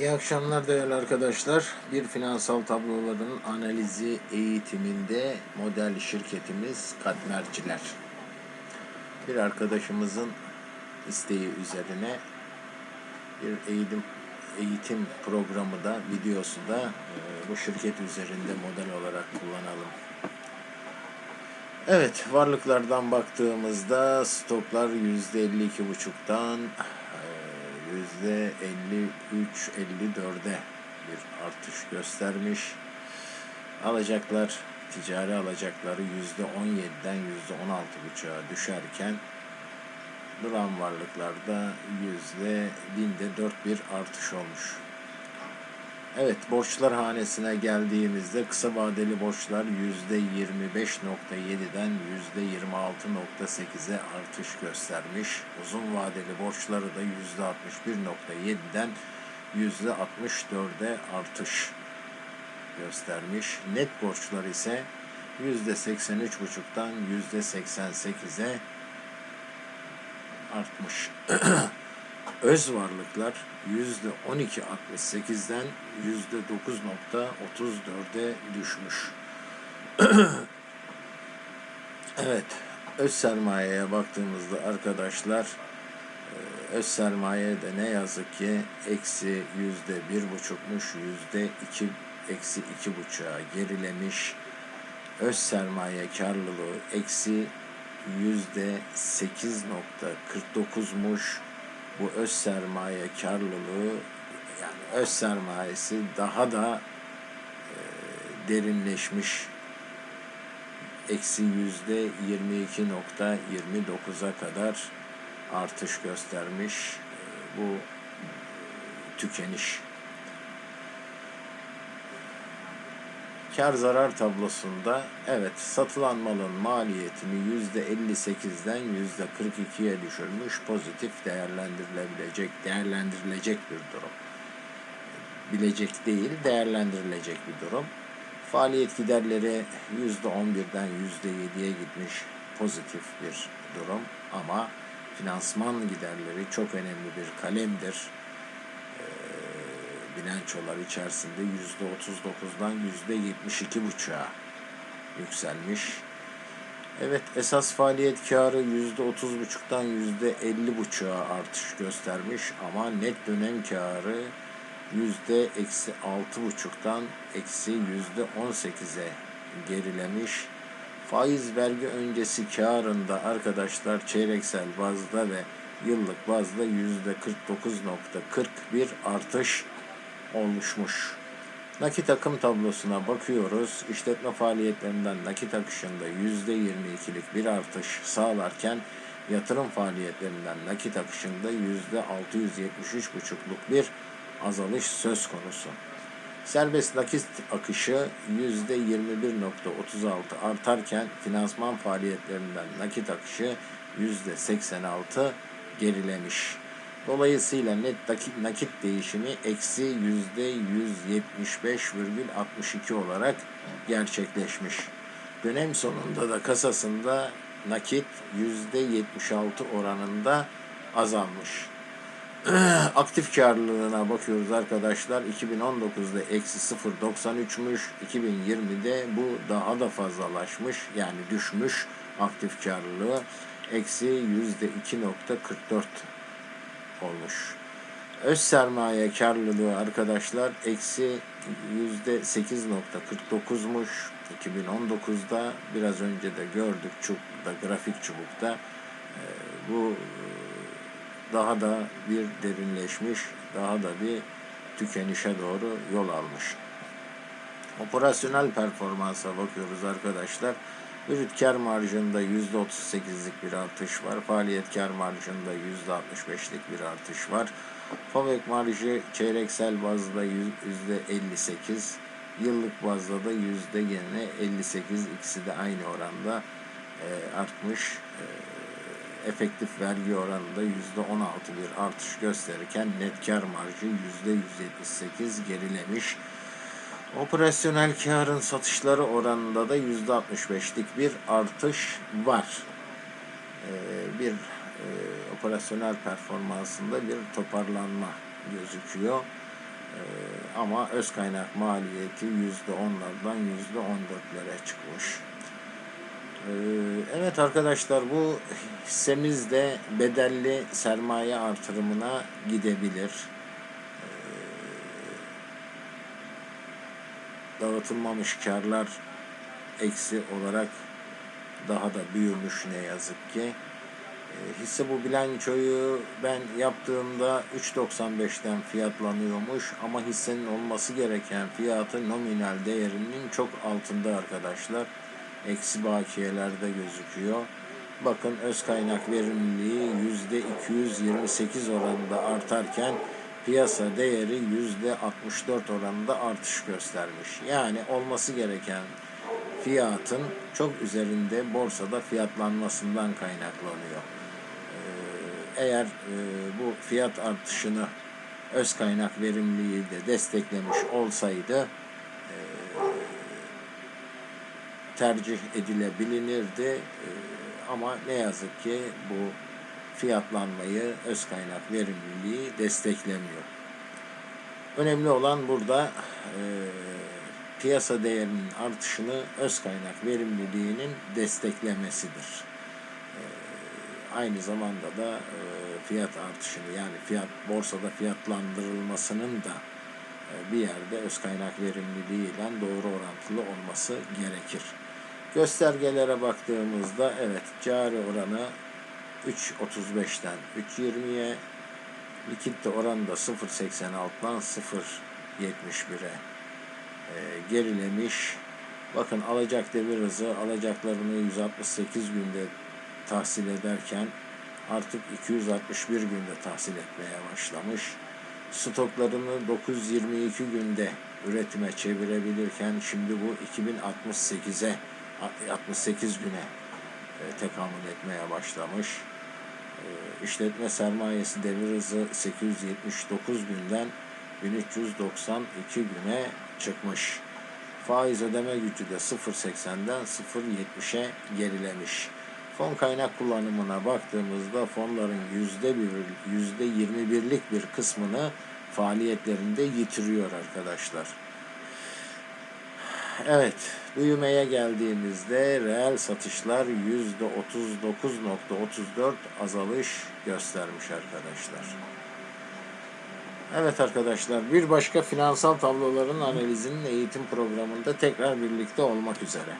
İyi akşamlar değerli arkadaşlar. Bir finansal tabloların analizi eğitiminde model şirketimiz Katmerciler. Bir arkadaşımızın isteği üzerine bir eğitim eğitim programı da videosu da e, bu şirket üzerinde model olarak kullanalım. Evet, varlıklardan baktığımızda stoklar %52,5'tan yüzde 53-54'e bir artış göstermiş. Alacaklar, ticari alacakları yüzde 17'den yüzde 16,5'a düşerken duran varlıklarda yüzde binde 4 bir artış olmuş. Evet, borçlar hanesine geldiğimizde kısa vadeli borçlar %25.7'den %26.8'e artış göstermiş. Uzun vadeli borçları da %61.7'den %64'e artış göstermiş. Net borçlar ise %83.5'tan %88'e artmış. öz varlıklar yüzde 12.68'den yüzde 9.34'e düşmüş. evet, öz sermayeye baktığımızda arkadaşlar e, öz sermaye de ne yazık ki eksi yüzde bir buçukmuş yüzde iki eksi iki buçuğa gerilemiş. Öz sermaye karlılığı eksi yüzde sekiz nokta kırk dokuzmuş bu öz sermaye karlılığı yani öz sermayesi daha da e, derinleşmiş eksi yüzde 22.29'a kadar artış göstermiş e, bu tükeniş. Kar zarar tablosunda evet satılan malın maliyetini yüzde 58'den yüzde 42'ye düşürmüş pozitif değerlendirilebilecek değerlendirilecek bir durum. Bilecek değil değerlendirilecek bir durum. Faaliyet giderleri yüzde 11'den yüzde 7'ye gitmiş pozitif bir durum ama finansman giderleri çok önemli bir kalemdir bilançolar içerisinde yüzde 39'dan yüzde 72,5'a yükselmiş. Evet esas faaliyet karı yüzde 30,5'tan yüzde 50,5'a artış göstermiş ama net dönem karı yüzde eksi %6,5'tan eksi yüzde 18'e gerilemiş. Faiz vergi öncesi karında arkadaşlar çeyreksel bazda ve yıllık bazda yüzde 49.41 artış oluşmuş. Nakit akım tablosuna bakıyoruz. İşletme faaliyetlerinden nakit akışında %22'lik bir artış sağlarken yatırım faaliyetlerinden nakit akışında %673,5'luk bir azalış söz konusu. Serbest nakit akışı %21.36 artarken finansman faaliyetlerinden nakit akışı %86 gerilemiş. Dolayısıyla net nakit değişimi eksi yüzde 175,62 olarak gerçekleşmiş. Dönem sonunda da kasasında nakit yüzde 76 oranında azalmış. Aktif karlılığına bakıyoruz arkadaşlar. 2019'da eksi 0.93'müş. 2020'de bu daha da fazlalaşmış. Yani düşmüş aktif karlılığı. Eksi yüzde 2.44 olmuş. Öz sermaye karlılığı arkadaşlar eksi yüzde 8.49'muş 2019'da biraz önce de gördük çubukta grafik çubukta e, bu e, daha da bir derinleşmiş daha da bir tükenişe doğru yol almış. Operasyonel performansa bakıyoruz arkadaşlar. Brüt kar marjında %38'lik bir artış var. Faaliyet kar marjında %65'lik bir artış var. FAVÖK marjı çeyreksel bazda %58, yıllık bazda da yüzde yine 58 ikisi de aynı oranda e, artmış. E, efektif vergi oranında yüzde 16 bir artış gösterirken net kar marjı yüzde 178 gerilemiş. Operasyonel karın satışları oranında da %65'lik bir artış var. Ee, bir e, operasyonel performansında bir toparlanma gözüküyor. Ee, ama öz kaynak maliyeti yüzde onlardan yüzde on dörtlere çıkmış. Ee, evet arkadaşlar bu hissemiz de bedelli sermaye artırımına gidebilir. Dağıtılmamış karlar eksi olarak daha da büyümüş ne yazık ki. E, hisse bu bilançoyu ben yaptığımda 3.95'ten fiyatlanıyormuş ama hissenin olması gereken fiyatı nominal değerinin çok altında arkadaşlar. Eksi bakiyelerde gözüküyor. Bakın öz kaynak verimliliği %228 oranında artarken piyasa değeri %64 oranında artış göstermiş. Yani olması gereken fiyatın çok üzerinde borsada fiyatlanmasından kaynaklanıyor. Ee, Eğer e, bu fiyat artışını öz kaynak verimliliği de desteklemiş olsaydı e, tercih edilebilinirdi. E, Ama ne yazık ki bu fiyatlanmayı öz kaynak verimliliği desteklemiyor. Önemli olan burada e, piyasa değerinin artışını öz kaynak verimliliğinin desteklemesidir. E, aynı zamanda da e, fiyat artışını yani fiyat borsada fiyatlandırılmasının da e, bir yerde öz kaynak verimliliği ile doğru orantılı olması gerekir. Göstergelere baktığımızda evet cari oranı 3.35'ten 3.20'ye likidite oranı da 0.86'dan 0.71'e e, gerilemiş. Bakın alacak devir hızı alacaklarını 168 günde tahsil ederken artık 261 günde tahsil etmeye başlamış. Stoklarını 922 günde üretime çevirebilirken şimdi bu 2068'e 68 güne e, tekamül etmeye başlamış. E, işletme sermayesi devir hızı 879 günden 1392 güne çıkmış. Faiz ödeme gücü de 0.80'den 0.70'e gerilemiş. Fon kaynak kullanımına baktığımızda fonların yüzde bir, yüzde 21'lik bir kısmını faaliyetlerinde yitiriyor arkadaşlar. Evet, büyümeye geldiğimizde reel satışlar yüzde 39.34 azalış göstermiş arkadaşlar. Evet arkadaşlar, bir başka finansal tabloların analizinin eğitim programında tekrar birlikte olmak üzere.